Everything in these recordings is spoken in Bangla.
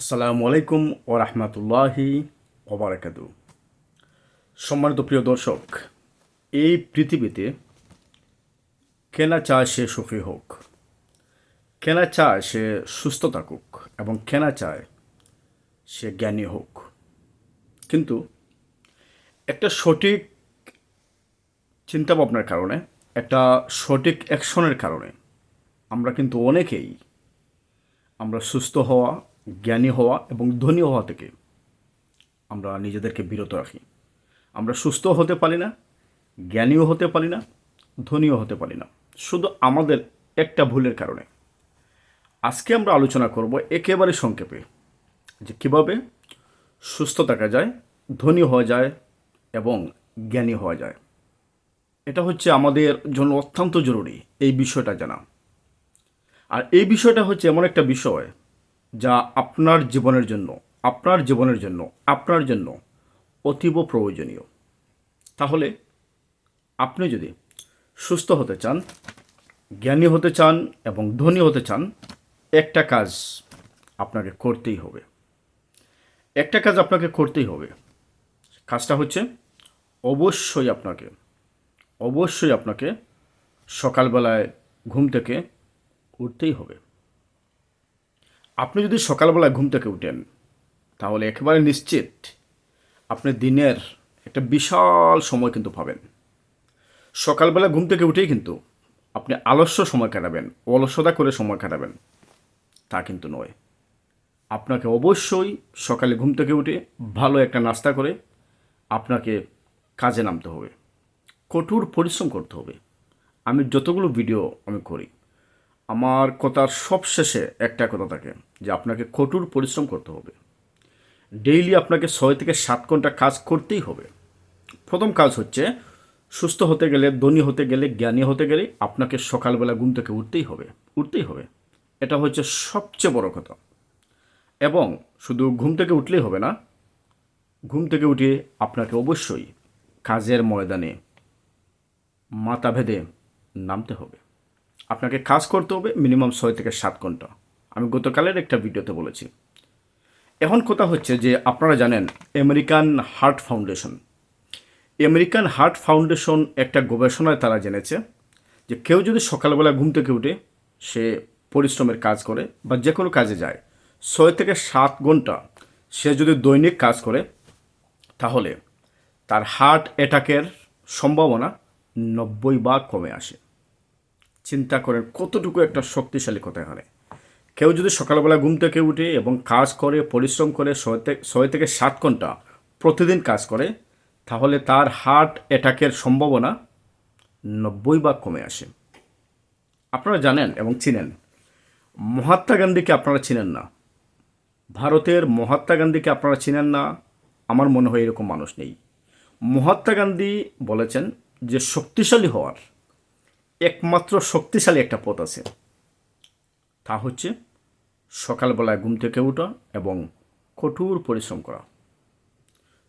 আসসালামু আলাইকুম ও রহমতুল্লাহি ওবরাকাতু সম্মানিত প্রিয় দর্শক, এই পৃথিবীতে কেনা চায় সে সুখী হোক, কেনা চায় সে সুস্থ থাকুক এবং কেনা চায় সে জ্ঞানী হোক। কিন্তু একটা সঠিক চিন্তাভাবনার কারণে, একটা সঠিক অ্যাকশনের কারণে আমরা কিন্তু অনেকেই আমরা সুস্থ হওয়া জ্ঞানী হওয়া এবং ধনী হওয়া থেকে আমরা নিজেদেরকে বিরত রাখি। আমরা সুস্থ হতে পারি না, জ্ঞানীও হতে পারি না, ধনীও হতে পারি না। শুধু আমাদের একটা ভুলের কারণে। আজকে আমরা আলোচনা করব একেবারে সংক্ষেপে যে কীভাবে সুস্থ থাকা যায়, ধনী হওয়া যায় এবং জ্ঞানী হওয়া যায়। এটা হচ্ছে আমাদের জন্য অত্যন্ত জরুরি, এই বিষয়টা জানা। আর এই বিষয়টা হচ্ছে এমন একটা বিষয় যা আপনার জীবনের জন্য, আপনার জীবনের জন্য, আপনার জন্য অতীব প্রয়োজনীয়। তাহলে আপনি যদি সুস্থ হতে চান, জ্ঞানী হতে চান এবং ধনী হতে চান, একটা কাজ আপনাকে করতেই হবে। একটা কাজ আপনাকে করতেই হবে। কাজটা হচ্ছে অবশ্যই আপনাকে অবশ্যই আপনাকে সকালবেলায় ঘুম থেকে উঠতেই হবে। আপনি যদি সকালবেলায় ঘুম থেকে উঠেন, তাহলে একেবারে নিশ্চিত আপনি দিনের একটা বিশাল সময় কিন্তু পাবেন। সকালবেলা ঘুম থেকে উঠেই কিন্তু আপনি আলস্য সময় কাটাবেন অলসতা করে সময় কাটাবেন। তা কিন্তু নয়। আপনাকে অবশ্যই সকালে ঘুম থেকে উঠে ভালো একটা নাস্তা করে আপনাকে কাজে নামতে হবে। কঠোর পরিশ্রম করতে হবে। আমি যতগুলো ভিডিও আমি করি আমার কথার সব শেষে একটা কথা থাকে যে আপনাকে কঠোর পরিশ্রম করতে হবে। ডেইলি আপনাকে ছয় থেকে সাত ঘণ্টা কাজ করতেই হবে। প্রথম কাজ হচ্ছে সুস্থ হতে গেলে, ধনী হতে গেলে, জ্ঞানী হতে গেলে আপনাকে সকালবেলা ঘুম থেকে উঠতেই হবে উঠতেই হবে। এটা হচ্ছে সবচেয়ে বড় কথা। এবং শুধু ঘুম থেকে উঠলেই হবে না, ঘুম থেকে উঠে আপনাকে অবশ্যই কাজের ময়দানে মাথা ভেদে নামতে হবে। আপনাকে কাজ করতে হবে মিনিমাম ছয় থেকে সাত ঘণ্টা। আমি গতকালের একটা ভিডিওতে বলেছি। এখন কথা হচ্ছে যে আপনারা জানেন American Heart Foundation. American Heart Foundation একটা গবেষণায় তারা জেনেছে যে কেউ যদি সকালবেলা ঘুম থেকে উঠে সে পরিশ্রমের কাজ করে বা যে কোনো কাজে যায়, ছয় থেকে সাত ঘণ্টা সে যদি দৈনিক কাজ করে, তাহলে তার হার্ট অ্যাটাকের সম্ভাবনা নব্বই ভাগ কমে আসে। চিন্তা করেন কতটুকু একটা শক্তিশালী কথা এখানে কেউ যদি সকালবেলা ঘুম থেকে উঠে এবং কাজ করে, পরিশ্রম করে, ছয় থেকে সাত ঘণ্টা প্রতিদিন কাজ করে, তাহলে তার হার্ট অ্যাটাকের সম্ভাবনা নব্বই ভাগ কমে আসে। আপনারা জানেন এবং চিনেন, মহাত্মা গান্ধীকে আপনারা চিনেন না। ভারতের মহাত্মা গান্ধীকে আপনারা চিনেন না, আমার মনে হয় এরকম মানুষ নেই। মহাত্মা গান্ধী বলেছেন যে শক্তিশালী হওয়ার একমাত্র শক্তিশালী একটা পথ আছে। তা হচ্ছে সকালবেলায় ঘুম থেকে ওঠা এবং কঠোর পরিশ্রম করা।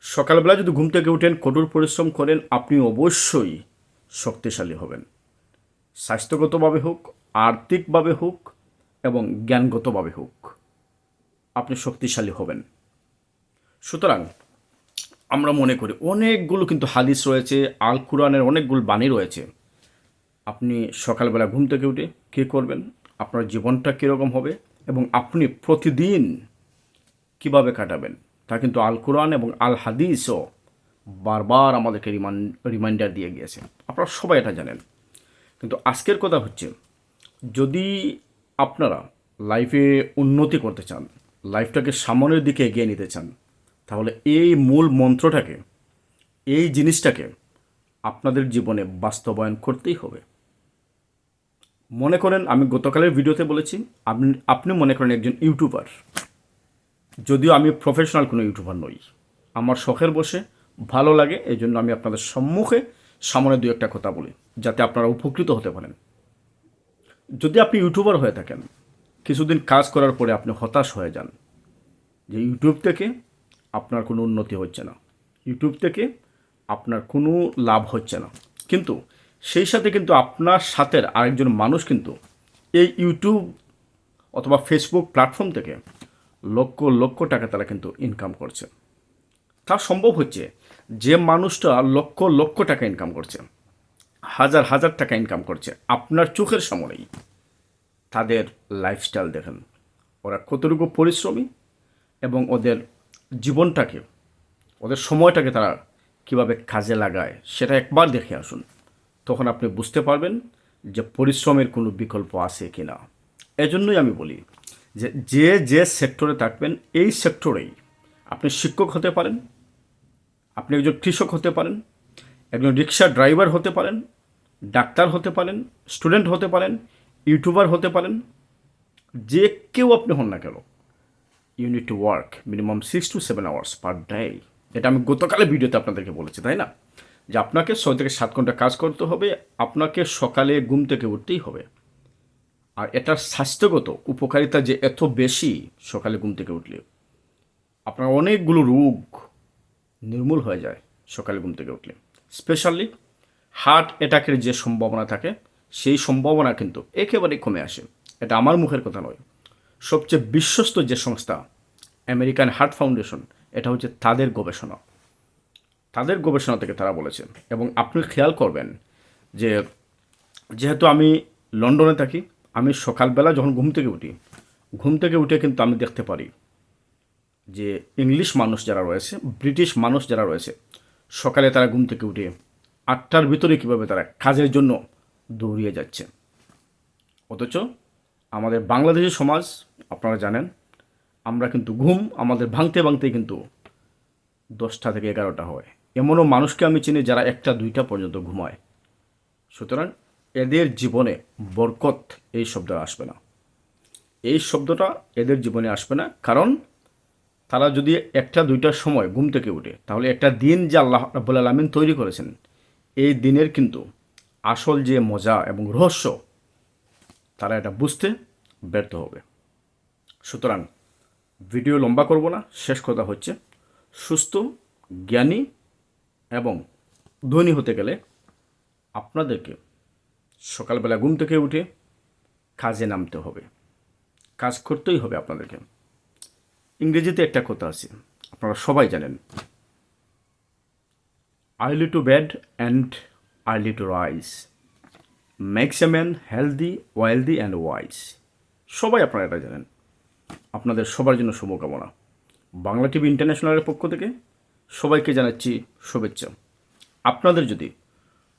সকালবেলা যদি ঘুম থেকে উঠেন, কঠোর পরিশ্রম করেন, আপনি অবশ্যই শক্তিশালী হবেন। স্বাস্থ্যগতভাবে হোক, আর্থিকভাবে হোক এবং জ্ঞানগতভাবে হোক, আপনি শক্তিশালী হবেন। সুতরাং আমরা মনে করি অনেকগুলো কিন্তু হাদিস রয়েছে আল কুরআনের অনেকগুলো বাণী রয়েছে। আপনি সকালবেলা ঘুম থেকে উঠে কী করবেন? আপনার জীবনটা কীরকম হবে? এবং আপনি প্রতিদিন কীভাবে কাটাবেন? তা কিন্তু আল কোরআন এবং আল হাদিসও বারবার আমাদেরকে রিমান রিমাইন্ডার দিয়ে গিয়েছে। আপনারা সবাই এটা জানেন। কিন্তু আজকের কথা হচ্ছে, যদি আপনারা লাইফে উন্নতি করতে চান, লাইফটাকে সামনের দিকে এগিয়ে নিতে চান, তাহলে এই মূল মন্ত্রটাকে, এই জিনিসটাকে আপনাদের জীবনে বাস্তবায়ন করতেই হবে। মনে করেন, আমি গতকালের ভিডিওতে বলেছি, আপনি আপনি মনে করেন একজন ইউটিউবার। যদিও আমি প্রফেশনাল কোনো ইউটিউবার নই। আমার শখের বসে ভালো লাগে এই জন্য আমি আপনাদের সম্মুখে সামনে দু একটা কথা বলি, যাতে আপনারা উপকৃত হতে পারেন। যদি আপনি ইউটিউবার হয়ে থাকেন, কিছুদিন কাজ করার পরে আপনি হতাশ হয়ে যান, যে ইউটিউব থেকে আপনার কোনো উন্নতি হচ্ছে না। ইউটিউব থেকে আপনার কোনো লাভ হচ্ছে না। কিন্তু সেই সাথে কিন্তু আপনার সাথে আরেকজন মানুষ কিন্তু এই ইউটিউব অথবা ফেসবুক প্ল্যাটফর্ম থেকে লক্ষ লক্ষ টাকা তারা কিন্তু ইনকাম করছে। তা সম্ভব হচ্ছে যে মানুষটা লক্ষ লক্ষ টাকা ইনকাম করছে, হাজার হাজার টাকা ইনকাম করছে আপনার চোখের সামনেই। তাদের লাইফস্টাইল দেখেন, ওরা কতটুকু পরিশ্রমী এবং ওদের জীবনটাকে, ওদের সময়টাকে তারা কীভাবে কাজে লাগায়, সেটা একবার দেখে আসুন। তখন আপনি বুঝতে পারবেন যে পরিশ্রমের কোনো বিকল্প আছে কি না এজন্যই আমি বলি যে যে যে সেক্টরে থাকবেন, এই সেক্টরেই আপনি শিক্ষক হতে পারেন, আপনি একজন কৃষক হতে পারেন, একজন রিক্সা ড্রাইভার হতে পারেন, ডাক্তার হতে পারেন, স্টুডেন্ট হতে পারেন, ইউটিউবার হতে পারেন, যে কেউ আপনি হন না কেন you need to work minimum six to seven hours per day এটা আমি গতকালে ভিডিওতে আপনাদেরকে বলেছি, তাই না? যে আপনাকে ছয় থেকে সাত ঘণ্টা কাজ করতে হবে, আপনাকে সকালে ঘুম থেকে উঠতেই হবে। আর এটার স্বাস্থ্যগত উপকারিতা যে এত বেশি, সকালে ঘুম থেকে উঠলে, আপনার অনেকগুলো রোগ নির্মূল হয়ে যায় সকালে ঘুম থেকে উঠলে। স্পেশালি হার্ট অ্যাটাকের যে সম্ভাবনা থাকে, সেই সম্ভাবনা কিন্তু একেবারে কমে আসে। এটা আমার মুখের কথা নয়। সবচেয়ে বিশ্বস্ত যে সংস্থা, আমেরিকান হার্ট ফাউন্ডেশন, এটা হচ্ছে তাদের গবেষণা। তাদের গবেষণা থেকে তারা বলেছে এবং আপনি খেয়াল করবেন যে যেহেতু আমি লন্ডনে থাকি, আমি সকালবেলা যখন ঘুম থেকে উঠি, ঘুম থেকে উঠে কিন্তু আমি দেখতে পারি যে ইংলিশ মানুষ যারা রয়েছে, ব্রিটিশ মানুষ যারা রয়েছে, সকালে তারা ঘুম থেকে উঠে আটটার ভিতরে কীভাবে তারা কাজের জন্য দৌড়িয়ে যাচ্ছে। অথচ আমাদের বাংলাদেশি সমাজ, আপনারা জানেন, আমরা কিন্তু ঘুম আমাদের ভাঙতে ভাঙতে কিন্তু দশটা থেকে এগারোটা হয়। এমনও মানুষকে আমি চিনি যারা একটা দুইটা পর্যন্ত ঘুমায়। সুতরাং এদের জীবনে বরকত এই শব্দ আসবে না। এই শব্দটা এদের জীবনে আসবে না, কারণ তারা যদি একটা দুইটার সময় ঘুম থেকে উঠে, তাহলে একটা দিন যে আল্লাহ রাব্বুল আলমিন তৈরি করেছেন, এই দিনের কিন্তু আসল যে মজা এবং রহস্য, তারা এটা বুঝতে ব্যর্থ হবে। সুতরাং ভিডিও লম্বা করব না, শেষ কথা হচ্ছে সুস্থ, জ্ঞানী এবং ধনী হতে গেলে আপনাদেরকে সকালবেলা ঘুম থেকে উঠে কাজে নামতে হবে। কাজ করতেই হবে আপনাদেরকে। ইংরেজিতে একটা কথা আছে, আপনারা সবাই জানেন। Early to bed and early to rise makes a man healthy wealthy and wise সবাই আপনারা এটা জানেন। আপনাদের সবার জন্য শুভকামনা। বাংলা টিভি ইন্টারন্যাশনালের পক্ষ থেকে সবাইকে জানাচ্ছি শুভেচ্ছা। আপনাদের যদি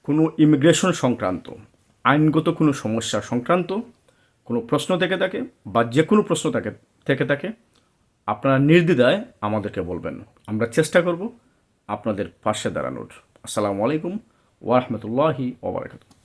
কোনো ইমিগ্রেশন সংক্রান্ত, আইনগত কোনো সমস্যা সংক্রান্ত কোনো প্রশ্ন থেকে থাকে বা যে কোনো প্রশ্ন থাকে, থেকে থাকে, আপনারা নির্দ্বিধায় আমাদেরকে বলবেন। আমরা চেষ্টা করব আপনাদের পাশে দাঁড়ানোর। আসসালামু আলাইকুম ওয়ারহমতুল্লাহি ওবরাকাতুহ